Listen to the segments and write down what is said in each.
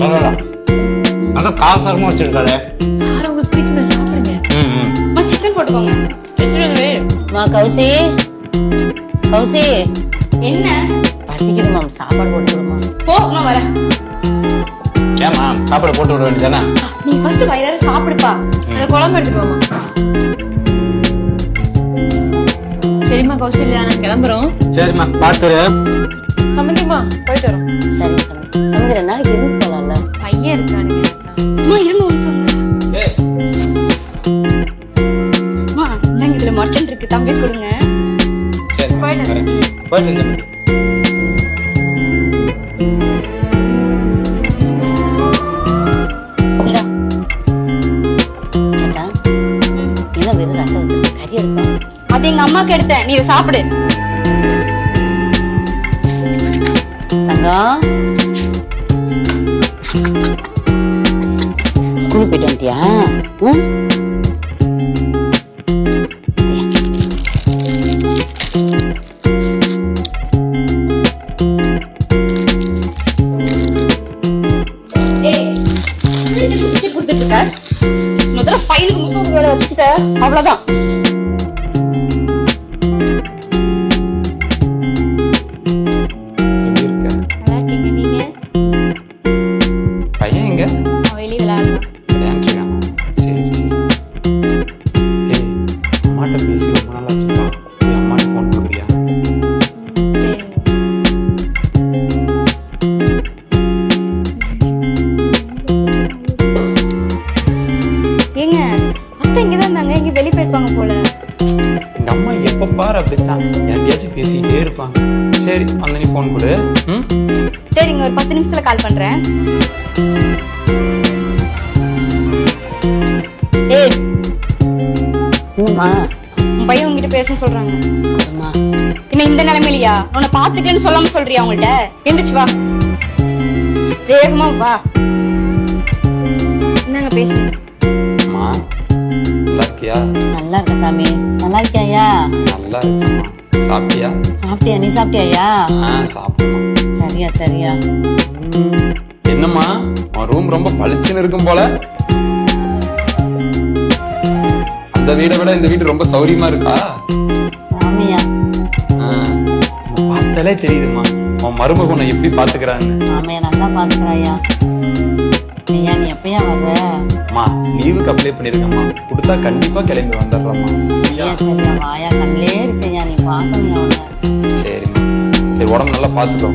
நல்லா காசாரமா வச்சிருக்காரு காரம் உங்களுக்கு பிடிக்குமே சாப்பிடுங்க. ம் ம். அம்மா சிக்கன் போட்டுக்கோங்க. எடுத்துட்டு வந்து வை. மா கௌசி. கௌசி. என்ன? பசிக்குது மாம். சாப்பாடு போட்டு கொடுமா போ நான் வரேன் ஏமா சாப்பாடு போட்டு விட வேண்டியதானே நீ ஃபர்ஸ்ட் வயிறார சாப்பிடுப்பா. அந்த குழம்பு எடுத்துட்டு வாமா சரிம்மா கௌசல்யா நான் கிளம்புறோம். சரிம்மா பார்த்து சம்மந்திம்மா போயிட்டு வரோம். சரி நாளைக்கு இருந்து கறி எடுத்தோம் அது எங்க அம்மாக்கு எடுத்தேன். நீ சாப்பிடு. தங்கம் ஸ்கூலுக்கு போயிட்டு வந்துட்டியா? ம்? முதல்ல பையனுக்கு முப்பது ரூபாய் வச்சுக்கிட்ட. அவ்வளவுதான். ஏங்க அத்தை இங்கதான் இருந்தாங்க இங்க வெளியே போயிருப்பாங்க போல. எங்க அம்மா எப்ப பாரு அப்படித்தான் யார்கிட்டயாச்சும் பேசிக்கிட்டே இருப்பாங்க. சரி நீ ஃபோன் கொடு. ம்? சரிங்க ஒரு பத்து நிமிஷத்துல கால் பண்றேன். ஏய் உன் பையன் உங்ககிட்ட பேச சொல்றாங்க. என்ன இந்த நிலைமையிலயா? உன்னை பாத்துட்டேன்னு சொல்லாம சொல்றியா அவங்கள்ட்ட எந்திரிச்சு வா. வேகமா வா. என்னங்க அம்மா நல்லா இருக்கியா? நல்லா இருக்க சாமி. நல்லா இருக்கியா நல்லா இருக்கம்மா. சாப்பிட்டியா? சாப்பிட்டியா? நீ சாப்பிட்டியா சாப்பிட்டோம் சரியா சரியா. என்னம்மா உன் ரூம் ரொம்ப பளிச்சுன்னு இருக்கும் போல. அந்த வீடை விட இந்த வீடு ரொம்ப சௌரியமா இருக்கா? பார்த்தாலே தெரியுதும்மா. உன் மருமக உன்னை எப்படி பாத்துக்கிறான்னு. ஆமையா நல்லா பாத்துக்கிறாயா ஐயா நீ எப்பயா வர்ற அம்மா லீவுக்கு அப்ளை பண்ணிருக்கேம்மா. கொடுத்தா கண்டிப்பா கிளம்பி வந்துடுறேம்மா. சரியா சரியா வாயா கண்ணிலே இருக்கையா நீ பார்க்கணும் அவனை சரிம்மா. சரி உடம்பு நல்லா பாத்துக்கோ.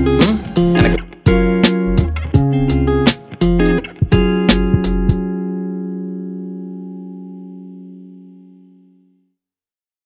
எனக்கு